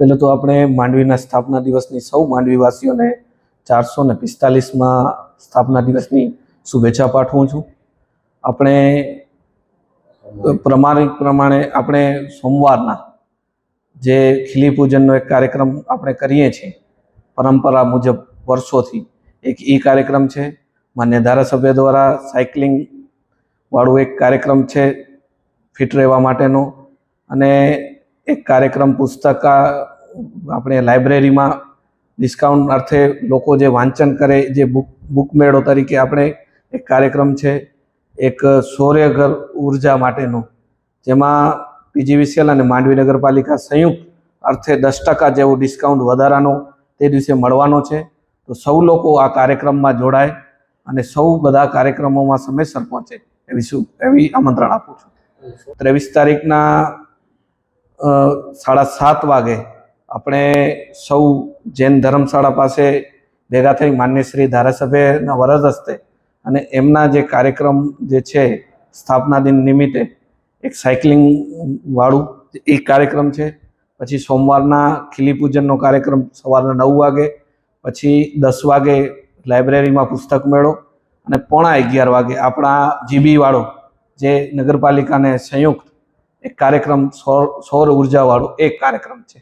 પહેલાં તો આપણે માંડવીના સ્થાપના દિવસની સૌ માંડવીવાસીઓને ચારસો ને પિસ્તાલીસમાં સ્થાપના દિવસની શુભેચ્છા પાઠવું છું. આપણે પ્રમાણિક પ્રમાણે આપણે સોમવારના જે ખીલી પૂજનનો એક કાર્યક્રમ આપણે કરીએ છીએ, પરંપરા મુજબ વર્ષોથી એક ઈ કાર્યક્રમ છે. માન્ય ધારાસભ્ય દ્વારા સાયકલિંગ વાળું એક કાર્યક્રમ છે, ફિટ રહેવા માટેનો. અને એક કાર્યક્રમ પુસ્તક આપણે લાઇબ્રેરીમાં ડિસ્કાઉન્ટ અર્થે લોકો જે વાંચન કરે, જે બુક બુક મેળો તરીકે આપણે એક કાર્યક્રમ છે, એક સૌર્યઘર ઊર્જા માટેનો, જેમાં પીજીવીસીએલ અને માંડવી નગરપાલિકા સંયુક્ત અર્થે દસ ટકા જેવો ડિસ્કાઉન્ટ વધારાનો તે દિવસે મળવાનો છે. તો સૌ લોકો આ કાર્યક્રમમાં જોડાય અને સૌ બધા કાર્યક્રમોમાં સમયસર પહોંચે એવી શું એવી આમંત્રણ આપું છું. ત્રેવીસ તારીખના સાડા સાત વાગે આપણે સૌ જૈન ધર્મશાળા પાસે ભેગા થઈ માન્ય શ્રી ધારાસભ્યના વરદ હસ્તે અને એમના જે કાર્યક્રમ જે છે સ્થાપના દિન નિમિત્તે એક સાયકલિંગ વાળું એ કાર્યક્રમ છે. પછી સોમવારના ખીલી પૂજનનો કાર્યક્રમ સવારના નવ વાગે, પછી દસ વાગે લાઇબ્રેરીમાં પુસ્તક મેળો અને પોણા અગિયાર વાગે આપણા જીબીવાળો જે નગરપાલિકાને સંયુક્ત એક કાર્યક્રમ સૌર સૌર ઊર્જા વાળો એક કાર્યક્રમ છે.